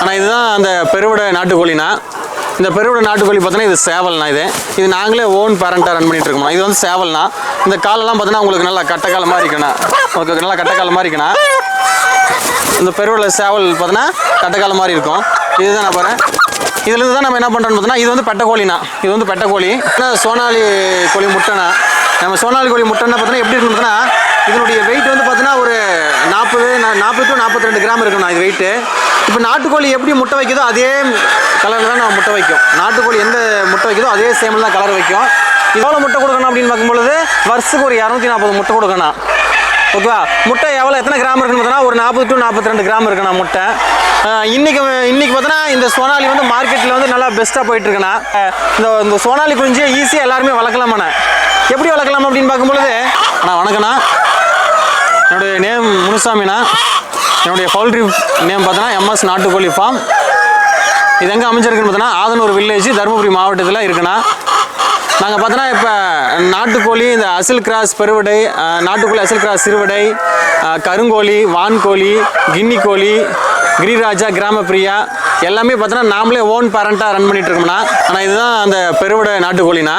ஆனால் இதுதான் அந்த பெருவிட நாட்டுக்கோழினா இந்த பெருவிட நாட்டுக்கோழி பார்த்தீங்கன்னா இது சேவல்னா இது. இது நாங்களே ஓன் பேரண்ட்டாக ரன் பண்ணிட்டு இருக்கோம் இது வந்து சேவல்னா இந்த காலெல்லாம் பார்த்தீங்கன்னா உங்களுக்கு நல்லா கட்டக்காலமாக மாதிரி இருக்குண்ணா. நல்லா கட்டக்காலமாக மாதிரி இருக்குண்ணா. இந்த பெருவிட சேவல் பார்த்தீங்கன்னா கட்டக்கால மாதிரி இருக்கும். இதுதான் நான் பாருங்க. இதுலேருந்து தான் நம்ம என்ன பண்ணுறோம்னு பார்த்தீங்கன்னா இது வந்து பெட்டக்கோழினா இது வந்து பெட்டக்கோழி சோனாலி கோழி முட்டைனா நம்ம சோனாலி கோழி முட்டைன்னா பார்த்தீங்கன்னா எப்படி இருக்குன்னு பார்த்தீங்கன்னா இதனுடைய வெயிட் வந்து பார்த்தீங்கன்னா ஒரு நாற்பது நாற்பது டு நாற்பத்தி ரெண்டு கிராம் இருக்குண்ணா இது வெயிட்டு இப்போ நாட்டுக்கோழி எப்படி முட்டை வைக்குதோ அதே கலரில் தான் நம்ம முட்டை வைக்கும். நாட்டுக்கோழி எந்த முட்டை வைக்குதோ அதே சேமில் தான் கலர் வைக்கும். எவ்வளோ முட்டை கொடுக்கணும் அப்படின்னு பார்க்கும்பொழுது வருஷத்துக்கு ஒரு இரநூத்தி நாற்பது முட்டை கொடுக்கணும். ஓகேவா? முட்டை எவ்வளோ எத்தனை கிராம் இருக்குன்னு பார்த்தோன்னா ஒரு நாற்பது டு நாற்பத்தி ரெண்டு கிராம் இருக்குண்ணா முட்டை. இன்றைக்கி இன்றைக்கி பார்த்தோன்னா இந்த சோனாலி வந்து மார்க்கெட்டில் வந்து நல்லா பெஸ்ட்டாக போயிட்டுருக்குண்ணா இந்த இந்த சோனாலி குஞ்சு ஈஸியாக எல்லாருமே வளர்க்கலாமாண்ணே எப்படி வளர்க்கலாம் அப்படின்னு பார்க்கும்பொழுது அண்ணா வணக்கண்ணா என்னுடைய நேம் முனுசாமிண்ணா. என்னுடைய பவுல்ட்ரி நேம் பார்த்தோன்னா எம்எஸ் நாட்டுக்கோழி ஃபார்ம் இது எங்கே அமைஞ்சிருக்குன்னு பார்த்தோன்னா ஆதனூர் வில்லேஜ் தருமபுரி மாவட்டத்தில் இருக்குண்ணா. நாங்கள் பார்த்தோன்னா இப்போ நாட்டுக்கோழி இந்த அசில் கிராஸ் பெருவடை நாட்டுக்கோழி அசில் கிராஸ் சிறுவடை கருங்கோழி வான்கோழி கின்னி கோழி கிரிராஜா கிராமப்பிரியா எல்லாமே பார்த்தோன்னா நாமளே ஓன் பேரண்ட்டாக ரன் பண்ணிட்டு ஆனால் இதுதான் அந்த பெருவடை நாட்டுக்கோழினா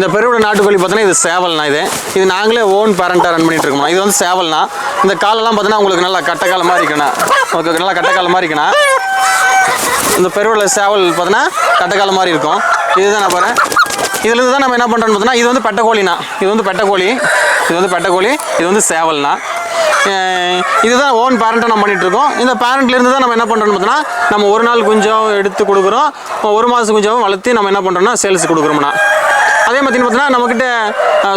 இந்த பெருவிட நாட்டுக்கோழி பார்த்தோன்னா இது சேவல்னா இது. இது நாங்களே ஓன் பேரண்ட்டாக ரன் பண்ணிட்டு இருக்கோம் இது வந்து சேவல்னா இந்த காலெல்லாம் பார்த்தோன்னா உங்களுக்கு நல்லா கட்டக்கால மாதிரி இருக்குண்ணா. ஓகே நல்லா கட்டக்கால மாதிரி இருக்குண்ணா. இந்த பெருவிட சேவல் பார்த்தோன்னா கட்டக்கால மாதிரி இருக்கும். இதுதான் நான் பாரு. இதுலேருந்து தான் நம்ம என்ன பண்ணுறோம்னு பார்த்தோன்னா இது வந்து பெட்டக்கோழினா இது வந்து பெட்டக்கோழி இது வந்து பெட்டக்கோழி இது வந்து சேவல்னா இதுதான் ஓன் பேரண்ட்டாக நம்ம பண்ணிகிட்டு இருக்கோம். இந்த பேரண்ட்லேருந்து தான் நம்ம என்ன பண்ணுறோம்னு பார்த்தோன்னா நம்ம ஒரு நாள் குஞ்சம் எடுத்து கொடுக்குறோம். ஒரு மாதம் குஞ்சம் வளர்த்து நம்ம என்ன பண்ணுறோம்னா சேல்ஸ் கொடுக்குறோம்னா அதே மாதிரி பார்த்தீங்கன்னா நம்மக்கிட்ட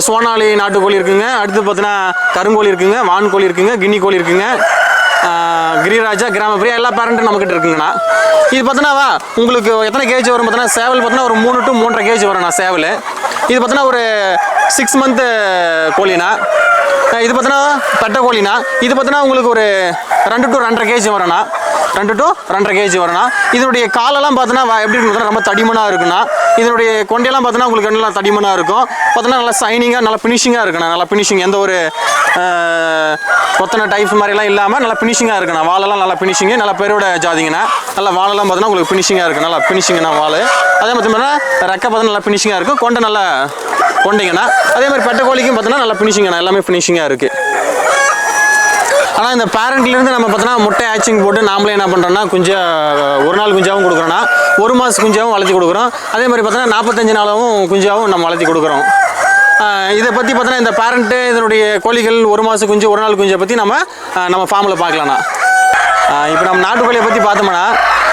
சோனாலி நாட்டுக்கோழி இருக்குங்க. அடுத்து பார்த்தீங்கன்னா கருங்கோழி இருக்குங்க வான்கோழி இருக்குங்க கின்னி கோழி இருக்குங்க கிரிராஜா கிராமப்பிரியா எல்லா பேரண்ட்டும் நம்மக்கிட்ட இருக்குங்கண்ணா. இது பார்த்தீங்கன்னா உங்களுக்கு எத்தனை கேஜி வரும் பார்த்தீங்கன்னா சேவல் பார்த்தீங்கன்னா ஒரு மூணு டு மூன்றரை கேஜி வரும்ண்ணா சேவல். இது பார்த்தீங்கன்னா ஒரு சிக்ஸ் மந்த்து கோழிண்ணா. இது பார்த்தீங்கன்னா தட்டை கோழிண்ணா. இது பார்த்தீங்கன்னா உங்களுக்கு ஒரு ரெண்டு டு ரெண்டரை கேஜி வரும்ண்ணா. ரெண்டு டு ரெண்டரை கேஜி வரும்ண்ணா இதனுடைய காலெல்லாம் பார்த்தீங்கன்னா எப்படி ரொம்ப தடிமனாக இருக்குண்ணா இதனுடைய கொண்டையெல்லாம் பார்த்தீங்கன்னா உங்களுக்கு நல்லா தடிமனாக இருக்கும். பார்த்தீங்கன்னா நல்லா சைனிங்காக நல்லா ஃபினிஷிங்காக இருக்குண்ணா நல்லா ஃபினிஷிங் எந்த ஒரு கொத்தனை டைப் மாதிரிலாம் இல்லாமல் நல்லா ஃபினிஷிங்காக இருக்குண்ணா வாழெல்லாம் நல்லா ஃபினிஷிங்கு நல்லா பெருவிட ஜாதிங்கண்ணா. நல்லா வாழெல்லாம் பார்த்தீங்கன்னா உங்களுக்கு ஃபினிஷிங்காக இருக்குது நல்லா ஃபினிஷிங்னா வாள் அதே மாதிரி பார்த்தீங்கன்னா ரெக்கை பார்த்தீங்கன்னா நல்லா ஃபினிஷிங்காக இருக்கும். கொண்டை நல்லா கொண்டைங்கண்ணா. அதே மாதிரி பெட்டை கோழிக்கும் பார்த்தீங்கன்னா நல்லா ஃபினிஷிங்கண்ணா எல்லாமே ஃபினிஷிங்காக இருக்குது ஆனால் இந்த பேரண்ட்லேருந்து நம்ம பார்த்தோன்னா முட்டை ஆச்சிங் போட்டு நாமளே என்ன பண்ணுறோன்னா குஞ்சா ஒரு நாள் குஞ்சாவும் கொடுக்குறோன்னா ஒரு மாதம் குஞ்சாவும் வளர்த்தி கொடுக்குறோம். அதே மாதிரி பார்த்தோன்னா நாற்பத்தஞ்சு நாளாகவும் குஞ்சாவும் நம்ம வளர்த்தி கொடுக்குறோம். இதை பற்றி பார்த்தோன்னா இந்த பேரண்ட்டு இதனுடைய கோழிகள் ஒரு மாதம் குஞ்சு ஒரு நாள் குஞ்சை பற்றி நம்ம நம்ம ஃபார்மில் பார்க்கலாம்ண்ணா. இப்போ நம்ம நாட்டுக்கோழியை பற்றி பார்த்தோம்னா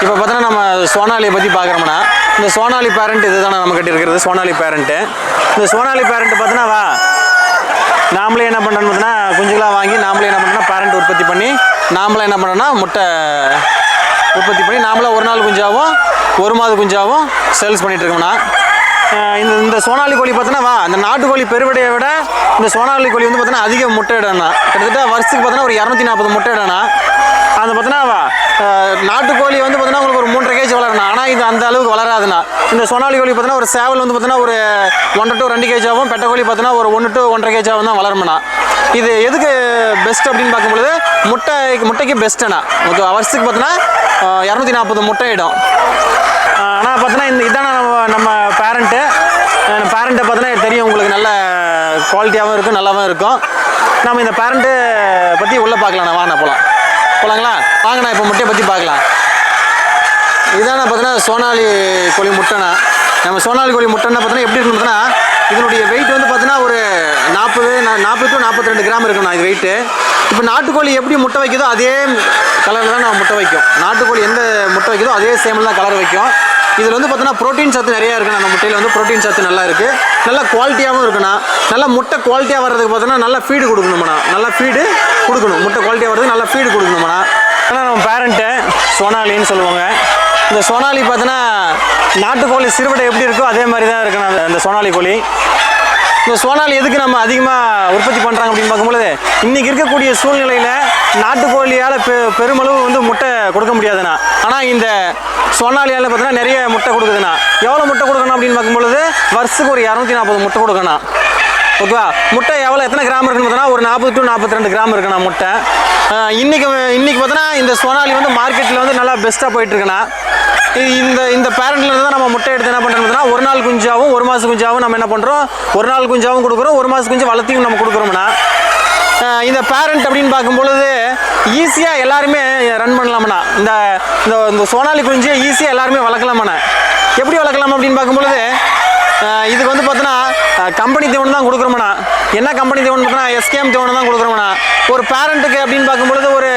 இப்போ பார்த்தோன்னா நம்ம சோனாலியை பற்றி பார்க்குறோம்னா இந்த சோனாலி பேரண்ட் இதுதானே நம்ம கிட்ட இருக்கிறது சோனாலி பேரண்ட்டு இந்த சோனாலி பேரண்ட் பார்த்தோன்னா வா நாமளே என்ன பண்ணுறோம்னா குஞ்சுகளாக வாங்கி நாமளே என்ன பண்ணுறோம்னா பேரண்ட் உற்பத்தி பண்ணி நாமளே என்ன பண்ணோம்னா முட்டை உற்பத்தி பண்ணி நாமளே ஒரு நாள் குஞ்சாகவும் ஒரு மாத குஞ்சாகவும் சேல்ஸ் பண்ணிகிட்ருக்கோம்னா இந்த இந்த சோனாலி கோழி பார்த்தோன்னா வா அந்த நாட்டுக்கோழி பெருவடையை விட இந்த சோனாலி கோழி வந்து பார்த்தோன்னா அதிக முட்டை இடம்னா கிட்டத்தட்ட வருஷத்துக்கு பார்த்தோன்னா ஒரு இரநூத்தி நாற்பது முட்டை இடம்னா அந்த பார்த்தோன்னா வா நாட்டுக்கோழி வந்து பார்த்தீங்கன்னா உங்களுக்கு ஒரு மூன்றரை கேஜி வளரணும். ஆனால் இது அந்த அளவுக்கு வளராதுண்ணா இந்த சோனாலி கோழி பார்த்தோன்னா ஒரு சேவல் வந்து பார்த்தீங்கன்னா ஒரு ஒன்றரை டு ரெண்டு கேஜியாகவும் ஆகும் பெட்டை கோழி பார்த்தோன்னா ஒரு ஒன்று டு ஒன்றரை கேஜியாகவும் ஆகும் தான் வளரும்ண்ணா இது எதுக்கு பெஸ்ட் அப்படின்னு பார்க்கும்பொழுது முட்டை முட்டைக்கு பெஸ்ட்டுண்ணா ஓகே வருஷத்துக்கு பார்த்தோன்னா இரநூத்தி நாற்பது முட்டை இடம். ஆனால் பார்த்தீங்கன்னா இந்த இதான நம்ம நம்ம பேரண்ட்டு பேரண்ட்டை பார்த்தீங்கன்னா தெரியும் உங்களுக்கு நல்ல குவாலிட்டியாகவும் இருக்கும் நல்லாவும் இருக்கும். நம்ம இந்த பேரண்ட்டு பற்றி உள்ளே பார்க்கலாம்ண்ணா வாங்க போகலாம் போகலாங்களா வாங்கண்ணா இப்போ முட்டையை பற்றி பார்க்கலாம். இதான பார்த்தீங்கன்னா சோனாலி கோழி முட்டைண்ணா. நம்ம சோனாலி கோழி முட்டைன்னா பார்த்தீங்கன்னா எப்படி இருக்குன்னு பார்த்தீங்கன்னா இதனுடைய வெயிட் வந்து பார்த்தீங்கன்னா ஒரு நாற்பது நாற்பது டு நாற்பத்தி ரெண்டு கிராம் இருக்குண்ணா இது வெயிட்டு இப்போ நாட்டுக்கோழி எப்படி முட்டை வைக்குதோ அதே கலரில் தான் நம்ம முட்டை வைக்கும். நாட்டுக்கோழி எந்த முட்டை வைக்குதோ அதே சேமில் தான் கலர் வைக்கும். இதில் வந்து பார்த்தீங்கன்னா ப்ரோட்டீன் சத்து நிறையா இருக்குண்ணா நம்ம முட்டையில் வந்து ப்ரோட்டீன் சத்து நல்லா இருக்குது நல்லா குவாலிட்டியாகவும் இருக்குண்ணா. நல்லா முட்டை குவாலிட்டியாக வர்றதுக்கு பார்த்தோன்னா நல்லா ஃபீடு கொடுக்கணும்ண்ணா. நல்லா ஃபீடு கொடுக்கணும். முட்டை குவாலிட்டியாக வர்றதுக்கு நல்லா ஃபீடு கொடுக்கணுமாண்ணா ஏன்னா நம்ம பேரண்ட்டு சோனாலின்னு சொல்லுவாங்க. இந்த சோனாலி பார்த்தீங்கன்னா நாட்டுக்கோழி சிறுவடை எப்படி இருக்கோ அதே மாதிரி தான் இருக்கணும். அந்த- சோனாலி கோழி. இந்த சோனாலி எதுக்கு நம்ம அதிகமாக உற்பத்தி பண்ணுறாங்க அப்படின்னு பார்க்கும்பொழுது இன்றைக்கி இருக்கக்கூடிய சூழ்நிலையில் நாட்டுக்கோழியால் பெ பெருமளவு வந்து முட்டை கொடுக்க முடியாதுண்ணா. ஆனால் இந்த சோனாலியால் பார்த்தீங்கன்னா நிறைய முட்டை கொடுக்குதுண்ணா. எவ்வளோ முட்டை கொடுக்கணும் அப்படின்னு பார்க்கும்பொழுது வருஷத்துக்கு ஒரு இரநூத்தி நாற்பது முட்டை கொடுக்கணும். ஓகேவா? முட்டை எவ்வளோ எத்தனை கிராம் இருக்குன்னு பார்த்தோன்னா ஒரு நாற்பது டு நாற்பத்தி ரெண்டு கிராம் இருக்குண்ணா முட்டை. இன்றைக்கி இன்றைக்கி பார்த்தோன்னா இந்த சோனாலி வந்து மார்க்கெட்டில் வந்து நல்லா பெஸ்ட்டாக போயிட்டுருக்குண்ணா. இந்த இந்த பேரண்ட்லேருந்து தான் நம்ம முட்டை எடுத்து என்ன பண்ணுறோம்னா ஒரு நாள் குஞ்சாவும் ஒரு மாதம் குஞ்சாவும் நம்ம என்ன பண்ணுறோம் ஒரு நாள் குஞ்சாவும் கொடுக்குறோம் ஒரு மாதம் குஞ்சு வளர்த்தியும் நம்ம கொடுக்குறோம்னா இந்த பேரண்ட் அப்படின்னு பார்க்கும்பொழுது ஈஸியாக எல்லாருமே ரன் பண்ணலாம்ண்ணா. இந்த இந்த இந்த சோனாலி குஞ்சு ஈஸியாக எல்லாருமே வளர்க்கலாமாண்ணா. எப்படி வளர்க்கலாம் அப்படின்னு பார்க்கும்பொழுது இதுக்கு வந்து பார்த்தோன்னா கம்பெனி தீவனம் தான் கொடுக்குறோம்னா. என்ன கம்பெனி தீவனம் பார்த்தோன்னா எஸ்கேஎம் தீவனம் தான் கொடுக்குறோம்னா. ஒரு பேரண்ட்டுக்கு அப்படின்னு பார்க்கும்பொழுது ஒரு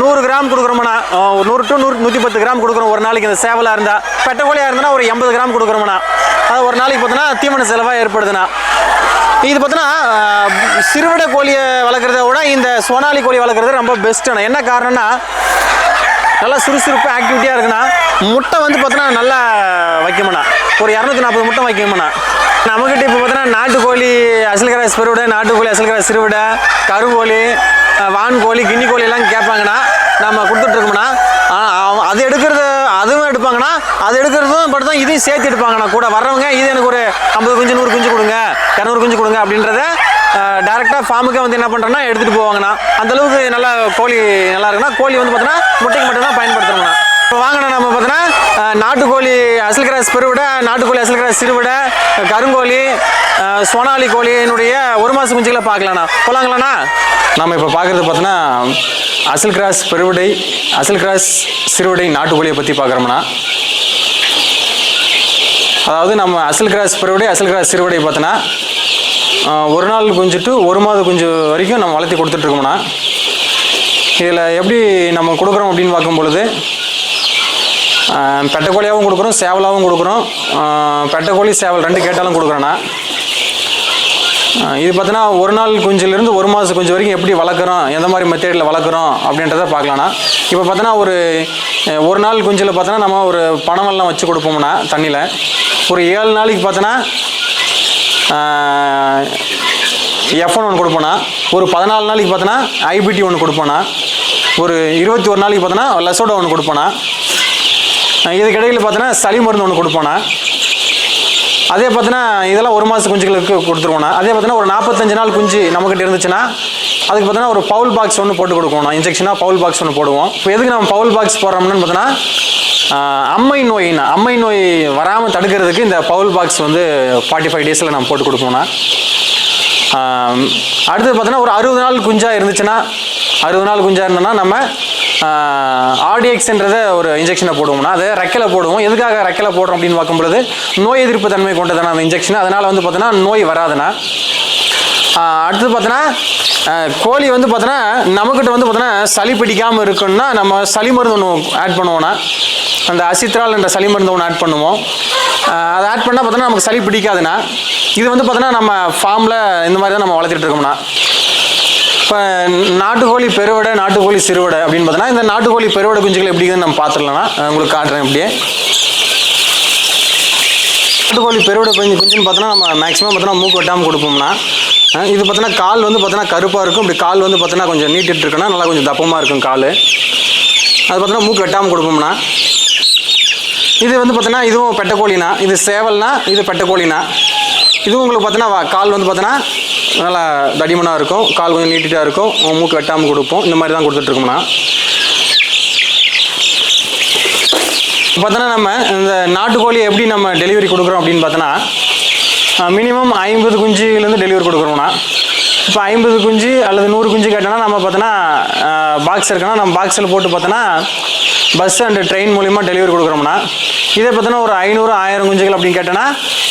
நூறு கிராம் கொடுக்குறோம்னா ஒரு நூறு டு நூறு நூற்றி பத்து கிராம் கொடுக்குறோம் ஒரு நாளைக்கு. இந்த சேவலாக இருந்தால் பெட்டகோலியாக இருந்தால் ஒரு எண்பது கிராம் கொடுக்குறோம்னா. அது ஒரு நாளைக்கு பார்த்தோன்னா தீவன செலவாக ஏற்படுதுண்ணா இது பார்த்தோன்னா சிறுவிட கோழியை வளர்க்குறத விட இந்த சோனாலி கோழி வளர்க்குறது ரொம்ப பெஸ்ட்டுண்ணா என்ன காரணம்னா நல்லா சுறுசுறுப்பு ஆக்டிவிட்டியாக இருக்குண்ணா முட்டை வந்து பார்த்தோன்னா நல்லா வைக்குமண்ணா. ஒரு இரநூத்தி நாற்பது முட்டை வைக்குமண்ணா. நம்மக்கிட்ட இப்போ பார்த்தோன்னா நாட்டுக்கோழி அசல்கரா பெருவிடை நாட்டுக்கோழி அசல்கரா சிறுவிடை கருங்கோழி வான்கோழி கின்னி கோழி எல்லாம் கேட்பாங்கண்ணா நம்ம கொடுத்துட்ருக்கோம்னா அது எடுக்கிறது அதுவும் எடுப்பாங்கண்ணா அது எடுக்கிறதும் பட் தான் இதையும் சேர்த்து எடுப்பாங்கண்ணா. கூட வர்றவங்க இது எனக்கு ஒரு ஐம்பது குஞ்சு நூறு குஞ்சு கொடுங்க இரநூறு குஞ்சு கொடுங்க அப்படின்றத டேரெக்டாக ஃபார்முக்கே வந்து என்ன பண்ணுறோன்னா எடுத்துகிட்டு போவாங்கண்ணா. அந்த அளவுக்கு நல்லா கோழி நல்லா இருக்குன்னா கோழி வந்து பார்த்தோன்னா முட்டைக்கு மட்டும்தான் பயன்படுத்துகிறோம்ண்ணா இப்போ வாங்கினா நம்ம பார்த்தோன்னா நாட்டுக்கோழி அசல் கிராஸ் பெருவிடை நாட்டுக்கோழி அசல் கிராஸ் சிறுவிடை கருங்கோழி சோனாலி கோழியினுடைய ஒரு மாத குஞ்சுகளை பார்க்கலாண்ணா போகலாங்களாண்ணா நம்ம இப்போ பார்க்குறது பார்த்தோன்னா அசல் கிராஸ் பெருவிடை அசல் கிராஸ் சிறுவிடை நாட்டுக்கோழியை பற்றி பார்க்குறோம்னா அதாவது நம்ம அசல் கிராஸ் பெருவிடை அசல் கிராஸ் சிறுவிடை பார்த்தோன்னா ஒரு நாள் குஞ்சு டு ஒரு மாத குஞ்சு வரைக்கும் நம்ம வளர்த்தி கொடுத்துட்ருக்கோம்னா இதில் எப்படி நம்ம கொடுக்குறோம் அப்படின்னு பார்க்கும் பொழுது பெட்டைக்கோழியாகவும் கொடுக்குறோம் சேவலாகவும் கொடுக்குறோம். ஆஹ், பெட்டைக்கோழி சேவல் ரெண்டு கேட்டாலும் கொடுக்குறேண்ணா இது பார்த்தோன்னா ஒரு நாள் குஞ்சிலிருந்து ஒரு மாதம் குஞ்சு வரைக்கும் எப்படி வளர்க்குறோம் எந்த மாதிரி மெத்தேடில் வளர்க்குறோம் அப்படின்றத பார்க்கலாண்ணா இப்போ பார்த்தோன்னா ஒரு ஒரு நாள் குஞ்சில் பார்த்தோன்னா நம்ம ஒரு பணமெல்லாம் வச்சு கொடுப்போம்னா தண்ணியில். ஒரு ஏழு நாளைக்கு பார்த்தோன்னா எஃப்ஒன் ஒன்று கொடுப்போண்ணா ஒரு பதினாலு நாளைக்கு பார்த்தோன்னா ஐபிடி ஒன்று கொடுப்போண்ணா ஒரு இருபத்தி ஒரு நாளைக்கு பார்த்தோன்னா லெசோடா ஒன்று இது இதுக்கிடையில் பார்த்தோன்னா சளி மருந்து ஒன்று கொடுப்போண்ணா அதே பார்த்தோன்னா இதெல்லாம் ஒரு மாத குஞ்சுகளுக்கு கொடுத்துருவோண்ணா அதே பார்த்தோன்னா ஒரு நாற்பத்தஞ்சு நாள் குஞ்சு நம்மக்கிட்ட இருந்துச்சுன்னா அதுக்கு பார்த்தோன்னா ஒரு பவுல் பாக்ஸ் ஒன்று போட்டு கொடுக்கணும் இன்ஜெக்ஷனாக பவுல் பாக்ஸ் ஒன்று போடுவோம். இப்போ எதுக்கு நம்ம பவுல் பாக்ஸ் போடுறோம்னு பார்த்தோன்னா அம்மை நோயின்னா அம்மை நோய் வராமல் தடுக்கிறதுக்கு இந்த பவுல் பாக்ஸ் வந்து ஃபார்ட்டி ஃபைவ் டேஸில் நம்ம போட்டு கொடுப்போம்னா அடுத்தது பார்த்தோன்னா ஒரு அறுபது நாள் குஞ்சாக இருந்துச்சுன்னா அறுபது நாள் குஞ்சாக இருந்தோன்னா நம்ம ஆர்டிஎக்ஸ்ன்றத ஒரு இன்ஜெக்ஷனை போடுவோம்னா அதை ரெக்கையில் போடுவோம். எதுக்காக ரெக்கையில் போடுறோம் அப்படின்னு பார்க்கும்பொழுது நோய் எதிர்ப்பு தன்மை கொண்டதான அந்த இன்ஜெக்ஷன் அதனால் வந்து பார்த்தோன்னா நோய் வராதுண்ணா அடுத்து பார்த்தோன்னா கோழி வந்து பார்த்தோன்னா நம்மக்கிட்ட வந்து பார்த்தோன்னா சளி பிடிக்காமல் இருக்குன்னா நம்ம சளி மருந்து ஒன்று ஆட் பண்ணுவோம்னா அந்த அசித்ரால் என்ற சளி மருந்து ஒன்று ஆட் பண்ணுவோம். அதை ஆட் பண்ணால் பார்த்தோன்னா நமக்கு சளி பிடிக்காதுண்ணா இது வந்து பார்த்தோன்னா நம்ம ஃபார்மில் இந்த மாதிரி தான் நம்ம வளர்த்துட்டு இருக்கோம்னா இப்போ நாட்டுக்கோழி பெருவடை நாட்டுக்கோழி சிறுவடை அப்படின்னு பார்த்தோன்னா இந்த நாட்டுக்கோழி பெருவடை குஞ்சுகள் எப்படி நம்ம பார்த்துடலாம்னா உங்களுக்கு காட்டுறேன் அப்படியே நாட்டுக்கோழி பெருவடை குஞ்சு குஞ்சுன்னு பார்த்தோன்னா நம்ம மேக்ஸிமம் பார்த்தோன்னா மூக்கு வெட்டாமல் கொடுப்போம்னா இது பார்த்தோன்னா கால் வந்து பார்த்தோன்னா கருப்பாக இருக்கும். இப்படி கால் வந்து பார்த்தோன்னா கொஞ்சம் நீட்டிட்டு இருக்குன்னா நல்லா கொஞ்சம் தப்பமாக இருக்கும் கால். அது பார்த்தோன்னா மூக்கு வெட்டாமல் கொடுப்போம்னா இது வந்து பார்த்தோன்னா இதுவும் பெட்டக்கோழினா இது சேவல்னா இது பெட்டக்கோழினா இதுவும் உங்களுக்கு பார்த்தோன்னா வா- கால் வந்து பார்த்தோன்னா நல்லா தடிமனாக இருக்கும். கால் கொஞ்சம் நீட்டிட்டாக இருக்கும். மூக்கு வெட்டாமல் கொடுப்போம். இந்த மாதிரி தான் கொடுத்துட்ருக்கோம்னா. பார்த்தோன்னா நம்ம இந்த நாட்டுக்கோழி எப்படி நம்ம டெலிவரி கொடுக்குறோம் அப்படின்னு பார்த்தோன்னா மினிமம் ஐம்பது குஞ்சுலேருந்து டெலிவரி கொடுக்குறோம்னா இப்போ ஐம்பது குஞ்சு அல்லது நூறு குஞ்சு கேட்டோன்னா நம்ம பார்த்தோன்னா பாக்ஸ் இருக்குன்னா நம்ம பாக்ஸில் போட்டு பார்த்தோன்னா பஸ் அண்ட் ட்ரெயின் மூலிமா டெலிவரி கொடுக்குறோம்னா இதே பார்த்தோன்னா ஒரு ஐநூறு ஆயிரம் குஞ்சுகள் அப்படின்னு கேட்டோன்னா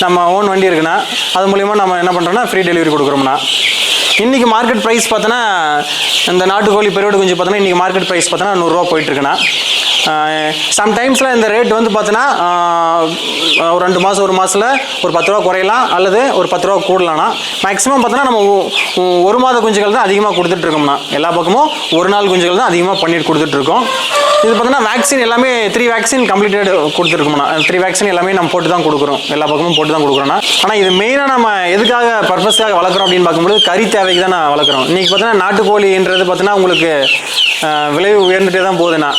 நம்ம ஓன் வண்டி இருக்குன்னா அது மூலிமா நம்ம என்ன பண்ணுறோம்னா ஃப்ரீ டெலிவரி கொடுக்குறோம்னா. இன்றைக்கி மார்க்கெட் ப்ரைஸ் பார்த்தோன்னா இந்த நாட்டுக்கோழி பெருவடை குஞ்சு பார்த்தோன்னா இன்றைக்கி மார்க்கெட் ப்ரைஸ் பார்த்தோன்னா நூறுரூவா போயிட்டுருக்குண்ணா சம்டைம்ஸில் இந்த ரேட் வந்து பார்த்தோன்னா ஒரு ரெண்டு மாதம் ஒரு மாதத்தில் ஒரு பத்து ரூபா குறையலாம் அல்லது ஒரு பத்து ரூபா கூடலாம்னா மேக்ஸிமம் பார்த்தோன்னா நம்ம ஒரு மாத குஞ்சுகள் தான் அதிகமாக கொடுத்துட்ருக்கோம்னா எல்லா பக்கமும் ஒரு நாள் குஞ்சுகள் தான் அதிகமாக பண்ணிட்டு கொடுத்துட்ருக்கோம். இது பார்த்தோன்னா வேக்சின் எல்லாமே த்ரீ வேக்சின் கம்ப்ளீட்டட் கொடுத்துருக்கோம்னா த்ரீ வேக்சின் எல்லாமே நம்ம போட்டு தான் கொடுக்குறோம் எல்லா பக்கமும் போட்டு தான் கொடுக்குறோம்னா. ஆனால் இது மெயினாக நம்ம எதுக்காக பர்பஸ்க்காக வளர்க்குறோம் அப்படின்னு பார்க்கும்போது கறி தேவைக்கு தான் நான் வளர்க்குறோம். இன்றைக்கி பார்த்தோன்னா நாட்டுக்கோழின்றது பார்த்தோன்னா உங்களுக்கு விலை உயர்ந்துகிட்டே தான் போகுதுண்ணா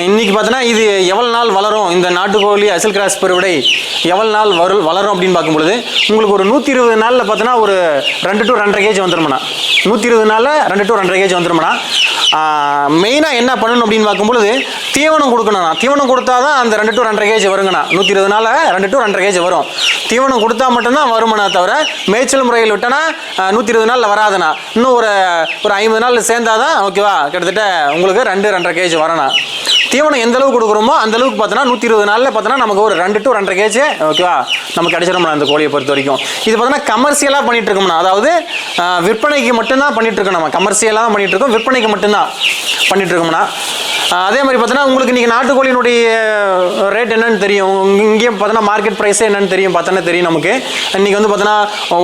இன்னைக்கு பார்த்தோன்னா இது எவ்வளோ நாள் வளரும்? இந்த நாட்டுக்கோழி அசல் கிராஸ் பெருவிடை எவ்வளோ நாள் வரும் வளரும் அப்படின்னு பார்க்கும்பொழுது உங்களுக்கு ஒரு நூற்றி இருபது நாளில் பார்த்தோன்னா ஒரு ரெண்டு டு ரெண்டரை கேஜி வந்துருமண்ணா. நூற்றி இருபது நாளில் ரெண்டு டு ரெண்டரை கேஜி வந்துருமண்ணா. மெயினாக என்ன பண்ணணும் அப்படின்னு பார்க்கும்பொழுது தீவனம் கொடுக்கணும்ண்ணா. தீவனம் கொடுத்தா தான் அந்த ரெண்டு டு ரெண்டரை கேஜி வருங்கண்ணா. நூற்றி இருபது நாளில் ரெண்டு டு ரெண்டரை கேஜி வரும். தீவனம் கொடுத்தா மட்டும்தான் வருமானா தவிர மேய்ச்சல் முறையில் விட்டோன்னா நூற்றி இருபது நாளில் வராதுண்ணா. இன்னும் ஒரு ஒரு ஐம்பது நாள் சேர்ந்தாதான் ஓகேவா கிட்டத்தட்ட உங்களுக்கு ரெண்டு ரெண்டரை கேஜி வரணும் தீவனம் எந்த அளவுக்கு கொடுக்குறோமோ அந்த அளவுக்கு பார்த்தோன்னா நூற்றி இருபது நாளில் பார்த்தோன்னா நமக்கு ஒரு ரெண்டு டு ரெண்டரை கேஜி ஓகேவா நமக்கு கிடைச்சிடும்ண்ணா அந்த கோழியை பொறுத்த வரைக்கும். இது பார்த்தோன்னா கமர்ஷியலாக பண்ணிட்டு இருக்கோம்னா அதாவது விற்பனைக்கு மட்டும்தான் பண்ணிட்டு இருக்கோம் நம்ம. கமர்ஷியலாக தான் பண்ணிட்டு இருக்கோம். விற்பனைக்கு மட்டும்தான் பண்ணிட்டு இருக்கோம்னா அதே மாதிரி பார்த்தோன்னா உங்களுக்கு இன்றைக்கி நாட்டுக்கோழியினுடைய ரேட் என்னன்னு தெரியும். இங்கேயும் பார்த்தோன்னா மார்க்கெட் ப்ரைஸே என்னன்னு தெரியும் பார்த்தோன்னா தெரியும் நமக்கு. இன்றைக்கி வந்து பார்த்தோன்னா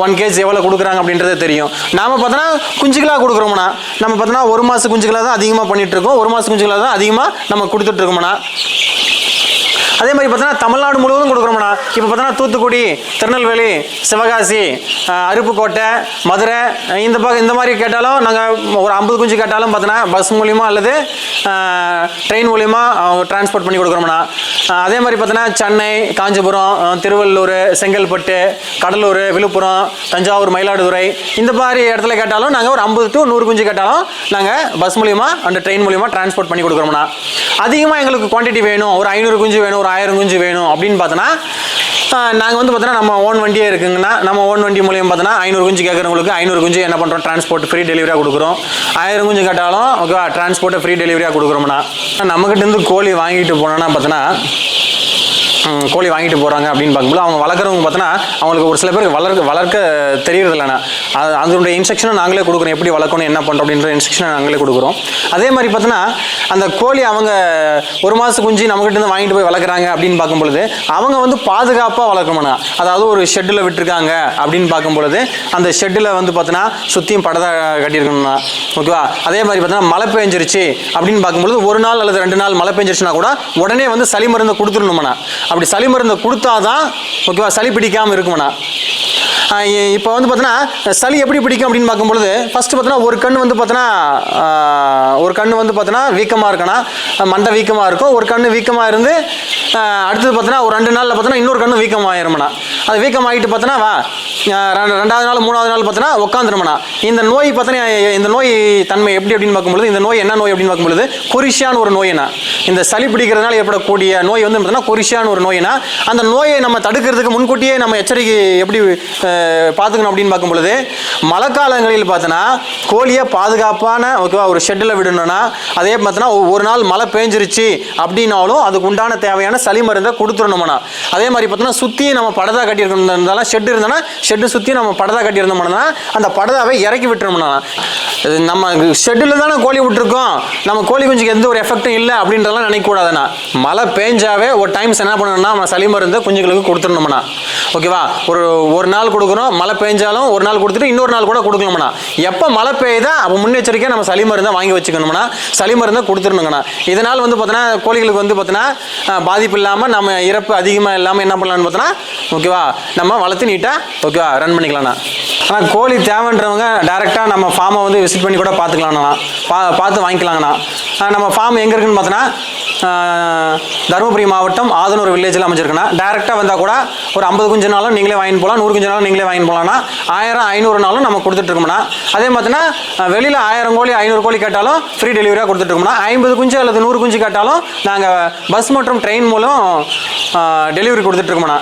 ஒன் கேஜி எவ்வளோ கொடுக்குறாங்க அப்படின்றது தெரியும். நாம் பார்த்தோன்னா குஞ்சுகளாக கொடுக்குறோம்னா நம்ம பார்த்தோன்னா ஒரு மாதம் குஞ்சுகளாக தான் அதிகமாக பண்ணிகிட்ருக்கோம் ஒரு மாதம் குஞ்சுகளாக தான் அதிகமாக நம்ம கொடுத்துட்ருக்கோம்னா அதே மாதிரி பார்த்தோன்னா தமிழ்நாடு முழுவதும் கொடுக்குறோம்னா இப்போ பார்த்தோன்னா தூத்துக்குடி திருநெல்வேலி சிவகாசி அருப்புக்கோட்டை மதுரை இந்த பக்கம் இந்த மாதிரி கேட்டாலும் நாங்கள் ஒரு ஐம்பது குஞ்சு கேட்டாலும் பார்த்தோன்னா பஸ் மூலிமா அல்லது ட்ரெயின் மூலிமா டிரான்ஸ்போர்ட் பண்ணி கொடுக்குறோம்னா அதே மாதிரி பார்த்தோன்னா சென்னை காஞ்சிபுரம் திருவள்ளூர் செங்கல்பட்டு கடலூர் விழுப்புரம் தஞ்சாவூர் மயிலாடுதுறை இந்த மாதிரி இடத்துல கேட்டாலும் நாங்கள் ஒரு ஐம்பது டு நூறு குஞ்சு கேட்டாலும் நாங்கள் பஸ் மூலிமா அந்த ட்ரெயின் மூலிமா டிரான்ஸ்போர்ட் பண்ணி கொடுக்குறோம்ண்ணா அதிகமாக எங்களுக்கு குவான்டிட்டி வேணும். ஒரு ஐநூறு குஞ்சு வேணும். ஒரு ஆயிரம் குஞ்சு வேணும் அப்படின்னு பார்த்தோன்னா நாங்கள் வந்து பார்த்தோன்னா நம்ம ஓன் வண்டியே இருக்குங்கன்னா நம்ம ஓன் வண்டி மூலியம் பார்த்தோன்னா ஐநூறு குஞ்சு கேட்குறவங்களுக்கு ஐநூறு குஞ்சு என்ன பண்ணுறோம் டிரான்ஸ்போர்ட் ஃப்ரீ டெலிவரியாக கொடுக்குறோம். ஆயிரம் குஞ்சு கேட்டாலும் ஓகேவா டிரான்ஸ்போர்ட்டை ஃப்ரீ டெலிவரியாக கொடுக்குறோம்னா நம்மக்கிட்ட இருந்து கோழி வாங்கிட்டு போனோன்னா பார்த்தோன்னா கோழி வாங்கிட்டு போகிறாங்க அப்படின்னு பார்க்கும்போது அவங்க வளர்க்குறவங்க பார்த்தோன்னா அவங்களுக்கு ஒரு சில பேருக்கு வளர்க்க வளர்க்க தெரியறது இல்லைண்ணா அது அதனுடைய இன்ஸ்ட்ரக்ஷனை நாங்களே கொடுக்குறோம் எப்படி வளர்க்கணும் என்ன பண்ணுறோம் அப்படின்ற இன்ஸ்ட்ரக்ஷனை நாங்களே கொடுக்குறோம். அதே மாதிரி பார்த்தோன்னா அந்த கோழி அவங்க ஒரு மாதம் குஞ்சு நம்மகிட்ட இருந்து வாங்கிட்டு போய் வளர்க்குறாங்க அப்படின்னு பார்க்கும்பொழுது அவங்க வந்து பாதுகாப்பாக வளர்க்கணும்னா அதாவது ஒரு ஷெட்டில் விட்டுருக்காங்க அப்படின்னு பார்க்கும்பொழுது அந்த ஷெட்டில் வந்து பார்த்தோன்னா சுற்றியும் படதா கட்டியிருக்கணும்னா ஓகேவா அதே மாதிரி பார்த்தோன்னா மழை பெஞ்சிருச்சு அப்படின்னு பார்க்கும்பொழுது ஒரு நாள் அல்லது ரெண்டு நாள் மழை பெஞ்சிருச்சுன்னா கூட உடனே வந்து சளி மருந்தை கொடுத்துடணும்ண்ணா. அப்படி சளி மருந்தை கொடுத்தாதான் ஓகேவா சளி பிடிக்காமல் இருக்குமண்ணா இப்போ வந்து பார்த்தோன்னா சளி எப்படி பிடிக்கும் அப்படின்னு பார்க்கும்பொழுது ஃபஸ்ட்டு பார்த்தோன்னா ஒரு கண் வந்து பார்த்தோன்னா ஒரு கண் வந்து பார்த்தோன்னா வீக்கமாக இருக்கணும் மண்டை வீக்கமாக இருக்கும். ஒரு கண் வீக்கமாக இருந்து அடுத்தது பார்த்தோன்னா ஒரு ரெண்டு நாளில் பார்த்தோன்னா இன்னொரு கண் வீக்கமாகிருமண்ணா அது வீக்கமாகிட்டு பார்த்தோன்னா வா ரெண்டு- ரெண்டாவது நாள் மூணாவது நாள் பார்த்தோன்னா உட்காந்துருமண்ணா இந்த நோய் பார்த்தோன்னா இந்த நோய் தன்மை எப்படி அப்படின்னு பார்க்கும்பொழுது இந்த நோய் என்ன நோய் அப்படின்னு பார்க்கும்பொழுது கொரிஷியான்னு ஒரு நோய்னா. இந்த சளி பிடிக்கிறதுனால ஏற்படக்கூடிய நோய் வந்து பார்த்தோன்னா கொரிஷியான்னு ஒரு நோயினா அந்த நோயை நம்ம தடுக்கிறதுக்கு முன்கூட்டியே நம்ம எச்சரிக்கை எப்படி பார்த்துக்கணும் அப்படின்னு பார்க்கும்பொழுது மழை காலங்களில் பார்த்தோன்னா கோழியை பாதுகாப்பான ஓகேவா ஒரு ஷெட்டில் விடணும்னா அதே பார்த்தோன்னா ஒரு நாள் மழை பேஞ்சிருச்சு அப்படின்னாலும் அதுக்கு உண்டான தேவையான சளி மருந்தை கொடுத்துடணும்னா அதே மாதிரி பார்த்தோன்னா சுற்றி நம்ம படதா கட்டியிருக்கணும். இருந்தாலும் ஷெட் இருந்தோன்னா ஷெட்டு சுற்றி நம்ம படதா கட்டியிருந்தோம்னா அந்த படதாவை இறக்கி விட்டுறோம்னா நம்ம ஷெட்டில் தானே கோழி விட்டுருக்கோம். நம்ம கோழி குஞ்சுக்கு எந்த ஒரு எஃபெக்டும் இல்லை அப்படின்றலாம் நினைக்கக்கூடாதுண்ணா மழை பேஞ்சாவே ஒரு டைம்ஸ் என்ன பண்ணணும்னா நம்ம சளி மருந்தை குஞ்சுகளுக்கு கொடுத்துடணும்னா. ஓகேவா? ஒரு ஒரு நாள் கொடுக்குறோம் மழை பெஞ்சாலும் ஒரு நாள் கொடுத்துட்டு இன்னொரு நாள் கூட கொடுக்கணும்னா. எப்போ மழை பெய்யுதா அப்போ முன்னெச்சரிக்கையாக நம்ம சளி மருந்தை வாங்கி வச்சுக்கணும்னா சளி மருந்தை கொடுத்துடணுங்கண்ணா. இதனால் வந்து பார்த்தோன்னா கோழிகளுக்கு வந்து பார்த்தோன்னா பாதிப்பு இல்லாமல் நம்ம இறப்பு அதிகமாக இல்லாமல் என்ன பண்ணலாம்னு பார்த்தோன்னா ஓகேவா? நம்ம வளர்த்து நீட்டாக ஓகேவா ரன் பண்ணிக்கலாம்ண்ணா. ஆனால் கோழி தேவைன்றவங்க டேரெக்டாக நம்ம ஃபார்மை வந்து விசிட் பண்ணி கூட பார்த்துக்கலாம்ண்ணா. பா பார்த்து வாங்கிக்கலாங்கண்ணா. நம்ம ஃபார்ம் எங்கே இருக்குன்னு பார்த்தோன்னா தருமபுரி மாவட்டம் ஆதனூர் வில்லேஜில் அமைஞ்சிருக்குண்ணா. டேரெக்டாக வந்தால் கூட ஒரு ஐம்பது குஞ்சுனாலும் நீங்களே வாங்கி போகலாம் நூறு குஞ்சுனாலும் நீங்களே வாங்கி போகலாம்னா ஆயிரம் ஐநூறுனாலும் நம்ம கொடுத்துட்ருக்கோம்னா அதே பார்த்தீங்கன்னா வெளியில் ஆயிரம் கோழி ஐநூறு கோழி கேட்டாலும் ஃப்ரீ டெலிவரியாக கொடுத்துட்ருக்கோம்னா ஐம்பது குஞ்சு அல்லது நூறு குஞ்சு கேட்டாலும் நாங்கள் பஸ் மற்றும் ட்ரெயின் மூலம் டெலிவரி கொடுத்துட்ருக்கோம்ண்ணா